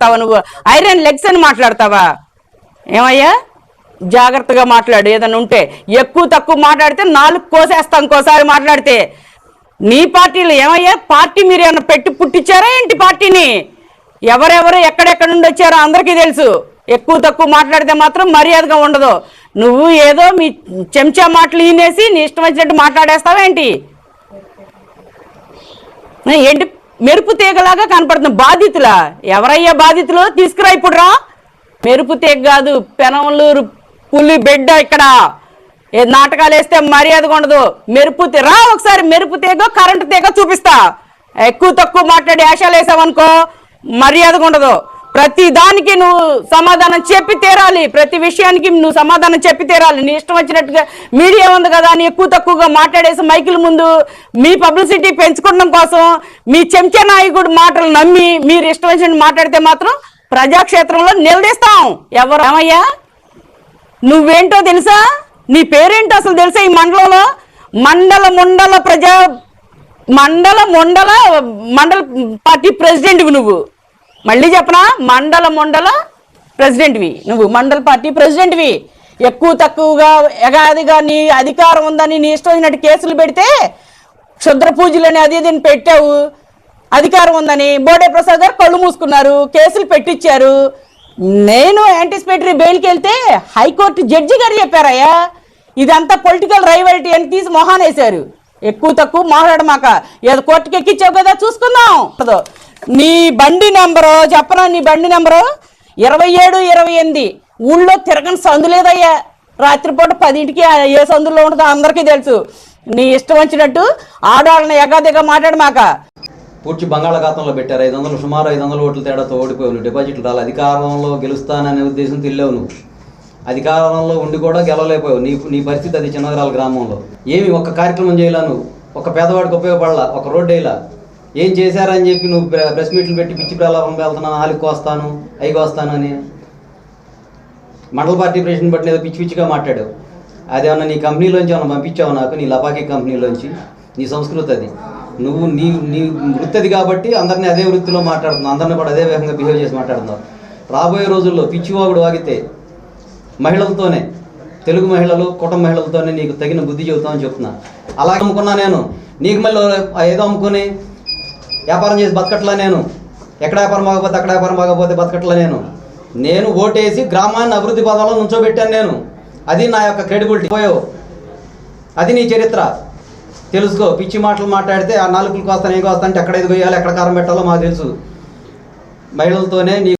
మాట్లాడతావా నువ్వు? Iron legs అని మాట్లాడతావా? ఏమయ్యా? జాగ్రత్తగా మాట్లాడు ఏదైనా ఉంటే. ఎక్కువ తక్కువ మాట్లాడితే నాలుగు కోసేస్తాం ఇంకోసారి మాట్లాడితే. నీ పార్టీలో ఏమయ్యా? పార్టీ మీరు ఏమన్నా పెట్టి పుట్టించారా ఏంటి పార్టీని? ఎవరెవరు ఎక్కడెక్కడ నుండి వచ్చారో అందరికీ తెలుసు. ఎక్కువ తక్కువ మాట్లాడితే మాత్రం మర్యాదగా ఉండదు. నువ్వు ఏదో మీ చెంచా మాటలు ఈనేసి నీ ఇష్టం వచ్చినట్టు మాట్లాడేస్తావేంటి ఏంటి మెరుపు తీగలాగా కనపడుతున్న బాధితుల? ఎవరయ్యా బాధితులు? తీసుకురా ఇప్పుడు రా. మెరుపు తీగ కాదు పెనమలూరు పులి బిడ్డ ఇక్కడ. ఏ నాటకాలు వేస్తే మర్యాదగా ఉండదు. మెరుపు రా ఒకసారి మెరుపు తీగ కరెంటు తీగ చూపిస్తా. ఎక్కువ తక్కువ మాట్లాడి ఆశాలు వేసావనుకో మర్యాదగా ఉండదు. ప్రతి దానికి నువ్వు సమాధానం చెప్పి తీరాలి. ప్రతి విషయానికి నువ్వు సమాధానం చెప్పి తీరాలి. నీ ఇష్టం వచ్చినట్టుగా మీడియా ఉంది కదా అని ఎక్కువ తక్కువగా మాట్లాడేసి మైకుల ముందు మీ పబ్లిసిటీ పెంచుకోవడం కోసం మీ చెంచా నాయకుడు మాటలు నమ్మి మీరు ఇష్టం వచ్చినట్టు మాట్లాడితే మాత్రం ప్రజాక్షేత్రంలో నిలదీస్తాం. ఎవరు? ఏమయ్యా? నువ్వేంటో తెలుసా? నీ పేరేంటో అసలు తెలుసా ఈ మండలంలో? మండల మండల ప్రజా మండల మండల మండల పార్టీ ప్రెసిడెంట్వి నువ్వు. మళ్ళీ చెప్పనా? మండల మండల ప్రెసిడెంట్వి. నువ్వు మండల పార్టీ ప్రెసిడెంట్వి. ఎక్కువ తక్కువగా ఎగాదిగా నీ అధికారం ఉందని నీ ఇష్టం వచ్చినట్టు కేసులు పెడితే క్షుద్ర పూజలని అది దీన్ని పెట్టావు. అధికారం ఉందని బోడే ప్రసాద్ గారు కళ్ళు మూసుకున్నారు కేసులు పెట్టించారు నేను యాంటిసిపేటరీ బెయిల్కి వెళ్తే హైకోర్టు జడ్జి గారు చెప్పారయ్యా ఇదంతా పొలిటికల్ రైవాలిటీ అని తీసి మొహాన్ వేశారు ఎక్కువ తక్కువ మాట్లాడమాక. ఏదో కోర్టుకి ఎక్కించావు కదా చూసుకుందాం. నీ బండి నెంబరు చెప్పరా నీ బండి నెంబరు? ఇరవై ఏడు ఇరవై ఎనిమిది. ఊళ్ళో తిరగని సందు లేదయ్యా. రాత్రిపూట పదింటికి ఏ సందులో ఉంటుందో అందరికీ తెలుసు. నీ ఇష్టం వచ్చినట్టు ఆడవాళ్ళని ఎగాదిగా మాట్లాడమాక పూడ్చి బంగాళాఖాతంలో పెట్టారు. ఐదు వందలు సుమారు ఐదు వందల ఓట్ల తేడాతో ఓడిపోయావు. డిపాజిట్లు రాలి. అధికారంలో గెలుస్తాననే ఉద్దేశంతో వెళ్ళావు నువ్వు. అధికారంలో ఉండి కూడా గెలవలేకపోయావు. నీ నీ పరిస్థితి అది చిన్నగరాల గ్రామంలో. ఏమి ఒక్క కార్యక్రమం చేయలా నువ్వు? ఒక పేదవాడికి ఉపయోగపడలా? ఒక రోడ్డు వేయలా? ఏం చేశారని చెప్పి నువ్వు ప్రె- ప్రెస్ మీట్లు పెట్టి పిచ్చి ప్రలాపం వెళ్తున్నాను ఆలికి వస్తాను అయికి వస్తాను అని. మండల పార్టీ ప్రెసిడెంట్ బట్టి ఏదో పిచ్చి పిచ్చిగా మాట్లాడావు. అదేమన్నా నీ కంపెనీలోంచి ఏమన్నా పంపించావు నాకు? నీ లపాకీ కంపెనీలోంచి. నీ సంస్కృతి అది. నువ్వు నీ నీ వృత్తి అది కాబట్టి అందరినీ అదే వృత్తిలో మాట్లాడుతున్నావు. అందరిని కూడా అదే విధంగా బిహేవ్ చేసి మాట్లాడుతున్నావు. రాబోయే రోజుల్లో పిచ్చివాగుడు వాగితే మహిళలతోనే తెలుగు మహిళలు కుటుంబ మహిళలతోనే నీకు తగిన బుద్ధి చెబుతామని చెప్తున్నా. అలా అమ్ముకున్నా నేను. నీకు మళ్ళీ ఏదో అమ్ముకొని వ్యాపారం చేసి బతకట్లా నేను. ఎక్కడ వ్యాపారం బాగపోతే అక్కడ వ్యాపారం బాగపోతే బతకట్లా నేను. నేను ఓటేసి గ్రామాన్ని అభివృద్ధి పదంలో నుంచోబెట్టాను నేను. అది నా యొక్క క్రెడిబిలిటీ పోయో. అది నీ చరిత్ర. తెలుసుకో పిచ్చి మాటలు మాట్లాడితే ఆ నాలుగులకు వస్తాను ఏం వస్తా అంటే ఎక్కడ ఇది వేయాలి ఎక్కడ కారం పెట్టాలో మాకు తెలుసు. మహిళలతోనే నీ